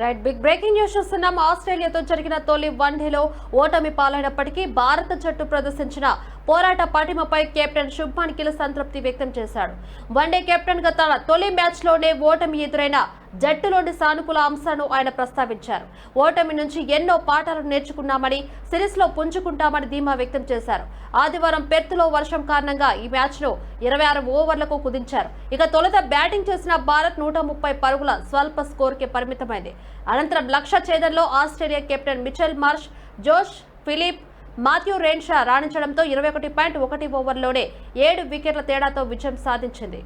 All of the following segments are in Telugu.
రైట్ బిగ్ బ్రేకింగ్ న్యూస్ చూస్తున్నాం. ఆస్ట్రేలియాతో జరిగిన తొలి వన్డేలో ఓటమి పాలైనప్పటికీ భారత జట్టు ప్రదర్శించిన పోరాట పటిమపై కెప్టెన్ శుభ్మన్ గిల్ సంతృప్తి వ్యక్తం చేశాడు. వన్డే కెప్టెన్గా తన తొలి మ్యాచ్లోనే ఓటమి ఎదురైన జట్టులోని సానుకూల అంశాలను ఆయన ప్రస్తావించారు. ఓటమి నుంచి ఎన్నో పాఠాలు నేర్చుకున్నామని సిరీస్లో పుంజుకుంటామని ధీమా వ్యక్తం చేశారు. ఆదివారం పెర్త్లో వర్షం కారణంగా ఈ మ్యాచ్ ఇరవై ఆరు ఓవర్లకు కుదించారు. ఇక తొలుత బ్యాటింగ్ చేసిన భారత్ నూట ముప్పై పరుగుల స్వల్ప స్కోర్కే పరిమితమైంది. అనంతరం లక్ష్య ఛేదంలో Australia captain Mitchell Marsh Josh Philippe Matthew Renshaw రాణించడంతో ఇరవై ఒకటి పాయింట్ ఒకటి ఓవర్లోనే ఏడు వికెట్ల తేడాతో విజయం సాధించింది.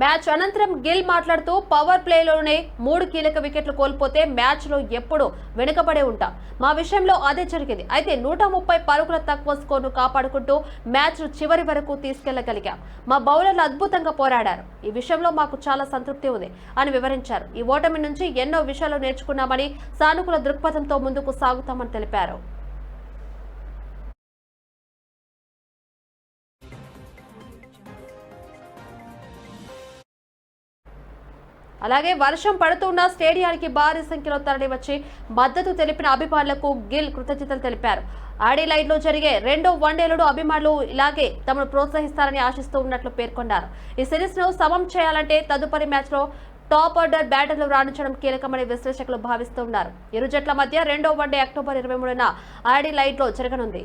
మ్యాచ్ అనంతరం గిల్ మాట్లాడుతూ పవర్ ప్లేలోనే మూడు కీలక వికెట్లు కోల్పోతే మ్యాచ్లో ఎప్పుడూ వెనుకబడే ఉంటాం. మా విషయంలో అదే జరిగింది. అయితే నూట ముప్పై పరుగుల తక్కువ స్కోర్ను కాపాడుకుంటూ మ్యాచ్ చివరి వరకు తీసుకెళ్ళగలిగాం. మా బౌలర్లు అద్భుతంగా పోరాడారు. ఈ విషయంలో మాకు చాలా సంతృప్తి ఉంది అని వివరించారు. ఈ ఓటమి నుంచి ఎన్నో విషయాలు నేర్చుకున్నామని సానుకూల దృక్పథంతో ముందుకు సాగుతామని తెలిపారు. అలాగే వర్షం పడుతున్న స్టేడియానికి భారీ సంఖ్యలో తరలివచ్చి మద్దతు తెలిపిన అభిమానులకు గిల్ కృతజ్ఞతలు తెలిపారు. ఆడిలైడ్లో జరిగే రెండో వన్డేలను అభిమానులు ఇలాగే తమను ప్రోత్సహిస్తారని ఆశిస్తూ ఉన్నట్లు పేర్కొన్నారు. ఈ సిరీస్ను సమం చేయాలంటే తదుపరి మ్యాచ్లో టాప్ ఆర్డర్ బ్యాటర్లు రాణించడం కీలకమని విశ్లేషకులు భావిస్తున్నారు ఇరు జట్ల మధ్య రెండో వన్డే అక్టోబర్ ఇరవై మూడున ఆడిలైడ్లో జరగనుంది.